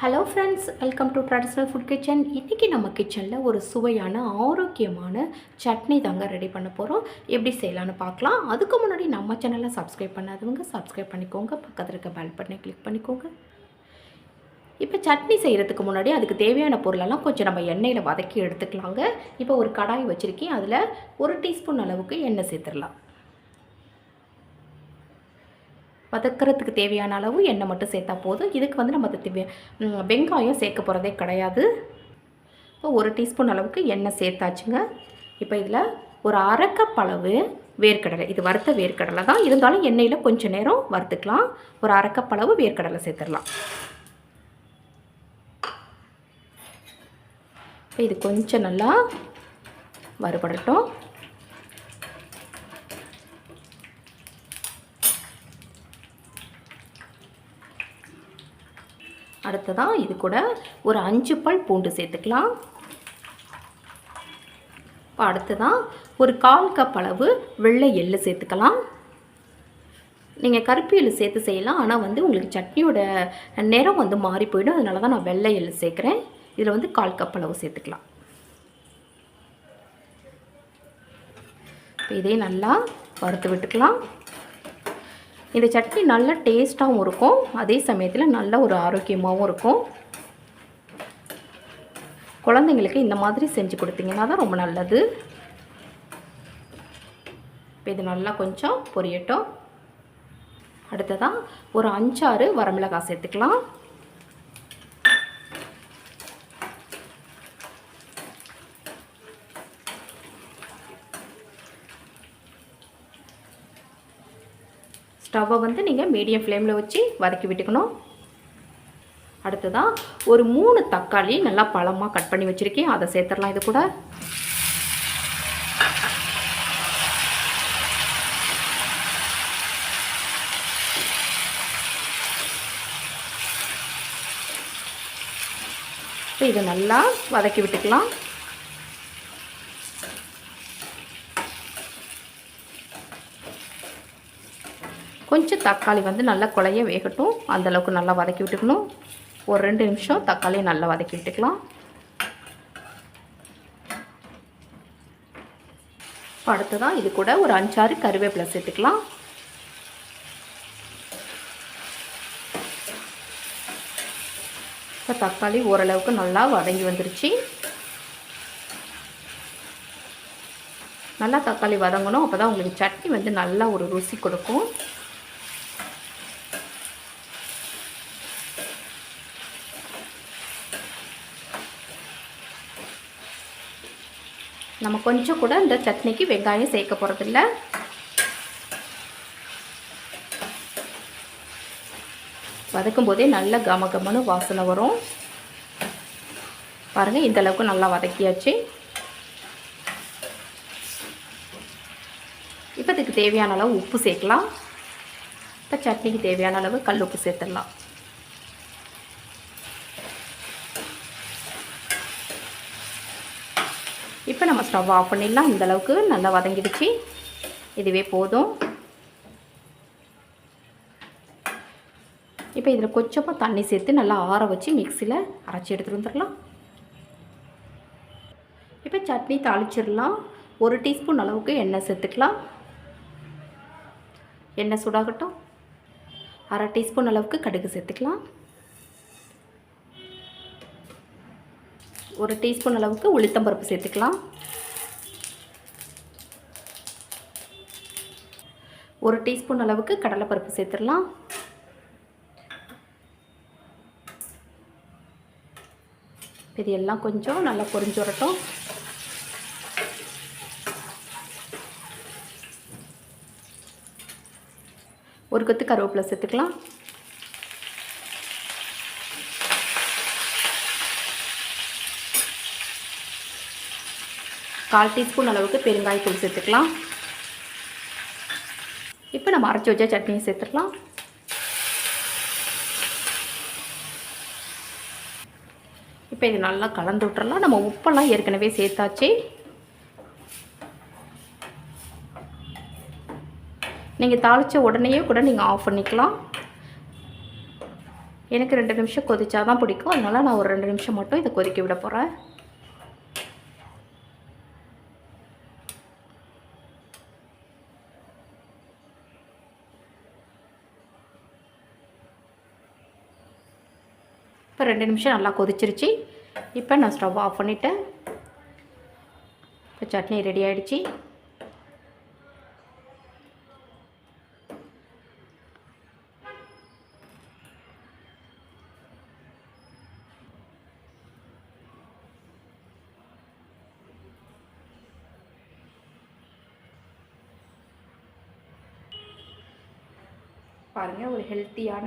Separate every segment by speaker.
Speaker 1: Hello friends welcome to traditional food kitchen இன்றைக்கி நம்ம கிச்சனில் ஒரு சுவையான ஆரோக்கியமான சட்னி தாங்க ரெடி பண்ண போகிறோம் எப்படி செய்யலான்னு பார்க்கலாம். அதுக்கு முன்னாடி நம்ம சேனலை சப்ஸ்கிரைப் பண்ணாதவங்க சப்ஸ்கிரைப் பண்ணிக்கோங்க. பக்கத்தில் இருக்க பெல் பட்டனை கிளிக் பண்ணிக்கோங்க. இப்போ சட்னி செய்கிறதுக்கு முன்னாடி அதுக்கு தேவையான பொருளெல்லாம் கொஞ்சம் நம்ம எண்ணெயில் வதக்கி எடுத்துக்கலாங்க. இப்போ ஒரு கடாய் வச்சுருக்கேன். அதில் ஒரு டீஸ்பூன் அளவுக்கு எண்ணெய் சேர்த்துடலாம். வதக்கிறதுக்கு தேவையான அளவு எண்ணெய் மட்டும் சேர்த்தா போதும். இதுக்கு வந்து நம்ம வெங்காயம் சேர்க்க போகிறதே கிடையாது. இப்போ ஒரு டீஸ்பூன் அளவுக்கு எண்ணெய் சேர்த்தாச்சுங்க. இப்போ இதில் ஒரு அரைக்கப்பளவு அளவு வேர்க்கடலை. இது வறுத்த வேர்க்கடலை தான். இருந்தாலும் எண்ணெயில் கொஞ்சம் நேரம் வறுத்துக்கலாம். ஒரு அரைக்கப்பளவு அளவு வேர்க்கடலை சேர்த்துடலாம். இப்போ இது கொஞ்சம் நல்லா வறுபடட்டும். அடுத்ததாக இது கூட ஒரு அஞ்சு பல் பூண்டு சேர்த்துக்கலாம். இப்போ அடுத்ததாக ஒரு கால் கப் அளவு வெள்ளை எள்ளு சேர்த்துக்கலாம். நீங்கள் கருப்பு எள்ளு சேர்த்து செய்யலாம். ஆனால் வந்து உங்களுக்கு சட்னியோட நிறம் வந்து மாறி போயிடும். அதனால தான் நான் வெள்ளை எள்ளு சேர்க்குறேன். இதில் வந்து கால் கப் அளவு சேர்த்துக்கலாம். இப்போ இதே நல்லா வறுத்து விட்டுக்கலாம். இந்த சட்னி நல்ல டேஸ்ட்டாகவும் இருக்கும். அதே சமயத்தில் நல்ல ஒரு ஆரோக்கியமாகவும் இருக்கும். குழந்தைங்களுக்கு இந்த மாதிரி செஞ்சு கொடுத்தீங்கன்னா தான் ரொம்ப நல்லது. இப்போ இது நல்லா கொஞ்சம் பொரியட்டும். அடுத்ததாக ஒரு அஞ்சாறு வரமிளகாய் சேர்த்துக்கலாம். ஸ்டவ்வை வந்து நீங்கள் மீடியம் ஃப்ளேமில் வச்சு வதக்கி விட்டுக்கணும். அடுத்ததாக ஒரு மூணு தக்காளி நல்லா பழமாக கட் பண்ணி வச்சுருக்கேன். அதை சேர்த்துடலாம் இது கூட. இப்போ இதை நல்லா வதக்கி விட்டுக்கலாம். கொஞ்சம் தக்காளி வந்து நல்லா குழைய வேகட்டும். அந்தளவுக்கு நல்லா வதக்கி விட்டுக்கணும். ஒரு ரெண்டு நிமிஷம் தக்காளியை நல்லா வதக்கி விட்டுக்கலாம். அடுத்து அடுத்ததான் இது கூட ஒரு அஞ்சாறு கருவேப்பிலை சேர்த்துக்கலாம். இப்போ தக்காளி ஓரளவுக்கு நல்லா வதங்கி வந்துருச்சு. நல்லா தக்காளி வதங்கணும். அப்போ தான் உங்களுக்கு சட்னி வந்து நல்லா ஒரு ருசி கொடுக்கும். நம்ம கொஞ்சம் கூட இந்த சட்னிக்கு வெங்காயம் சேர்க்க போகிறதில்ல வதக்கும் போதே நல்ல கம கமன்னு வாசனை வரும். பாருங்கள் இந்த அளவுக்கு நல்லா வதக்கியாச்சு. இப்போ இதுக்கு தேவையான அளவு உப்பு சேர்க்கலாம். இப்போ சட்னிக்கு தேவையான அளவு கல் உப்பு சேர்த்துடலாம். இப்போ நம்ம ஸ்டவ் ஆஃப் பண்ணிடலாம். இந்த அளவுக்கு நல்லா வதங்கிடுச்சு. இதுவே போதும். இப்போ இதில் கொஞ்சமாக தண்ணி சேர்த்து நல்லா ஆற வச்சு மிக்சியில் அரைச்சி எடுத்துகிட்டு வந்துடலாம். இப்போ சட்னி தாளிச்சிடலாம். ஒரு டீஸ்பூன் அளவுக்கு எண்ணெய் சேர்த்துக்கலாம். எண்ணெய் சூடாகட்டும். அரை டீஸ்பூன் அளவுக்கு கடுகு சேர்த்துக்கலாம். ஒரு டீஸ்பூன் அளவுக்கு உளுத்தம்பருப்பு சேர்த்துக்கலாம். ஒரு டீஸ்பூன் அளவுக்கு கடலைப்பருப்பு சேர்த்துடலாம். இது எல்லாம் கொஞ்சம் நல்லா பொரிஞ்சு வரட்டும். ஒரு கொத்து கருவேப்பிலை சேர்த்துக்கலாம். கால் டீஸ்பூன் அளவுக்கு பெருங்காயத்தூள் சேர்த்துக்கலாம். இப்போ நம்ம அரைச்சி வச்ச சட்னியை சேர்த்துக்கலாம் இப்போ இது நல்லா கலந்து விட்டுறலாம். நம்ம உப்பெல்லாம் ஏற்கனவே சேர்த்தாச்சு. நீங்கள் தாளித்த உடனேயே கூட நீங்கள் ஆஃப் பண்ணிக்கலாம். எனக்கு ரெண்டு நிமிஷம் கொதிச்சா தான் பிடிக்கும். அதனால் நான் ஒரு ரெண்டு நிமிஷம் மட்டும் இதை கொதிக்க விட போகிறேன் இப்போ ரெண்டு நிமிஷம் நல்லா கொதிச்சிருச்சு. இப்போ நான் ஸ்டவ் ஆஃப் பண்ணிவிட்டேன் இப்போ சட்னி ரெடி ஆகிடுச்சி பாருங்கள் ஒரு ஹெல்த்தியான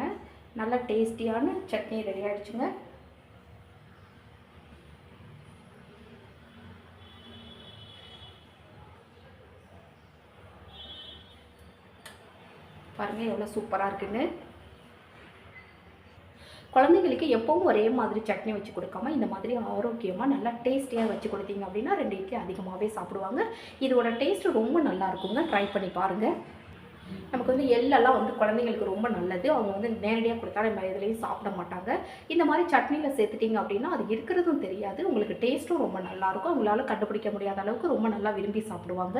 Speaker 1: நல்ல டேஸ்டியான சட்னி ரெடி ஆகிடுச்சுங்க பாருங்கள் எவ்வளோ சூப்பராக இருக்குன்னு. குழந்தைங்களுக்கு எப்பவும் ஒரே மாதிரி சட்னி வச்சு கொடுக்காம இந்த மாதிரி ஆரோக்கியமாக நல்லா டேஸ்டியாக வச்சு கொடுத்தீங்க அப்படின்னா ரெண்டு இட்லி அதிகமாகவே சாப்பிடுவாங்க. இதோட டேஸ்ட்டு ரொம்ப நல்லா இருக்குங்க. ட்ரை பண்ணி பாருங்கள் நமக்கு வந்து எள்ளெல்லாம் வந்து குழந்தைங்களுக்கு ரொம்ப நல்லது. அவங்க வந்து நேரடியாக கொடுத்தா நம்ம இதுலேயும் சாப்பிட மாட்டாங்க. இந்த மாதிரி சட்னியில் சேர்த்துட்டிங்க அப்படின்னா அது இருக்கிறதும் தெரியாது. உங்களுக்கு டேஸ்ட்டும் ரொம்ப நல்லாயிருக்கும். அவங்களால கண்டுபிடிக்க முடியாத அளவுக்கு ரொம்ப நல்லா விரும்பி சாப்பிடுவாங்க.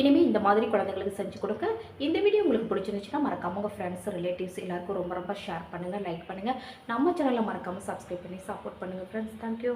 Speaker 1: இனிமேல் இந்த மாதிரி குழந்தைங்களுக்கு செஞ்சு கொடுக்க இந்த வீடியோ உங்களுக்கு பிடிச்சிருந்துச்சுன்னா மறக்காம உங்கள் ஃப்ரெண்ட்ஸ் ரிலேட்டிவ்ஸ் எல்லாருக்கும் ரொம்ப ரொம்ப ஷேர் பண்ணுங்கள் லைக் பண்ணுங்கள் நம்ம சேனலை மறக்காமல் சப்ஸ்கிரைப் பண்ணி சப்போர்ட் பண்ணுங்கள் ஃப்ரெண்ட்ஸ் தேங்க்யூ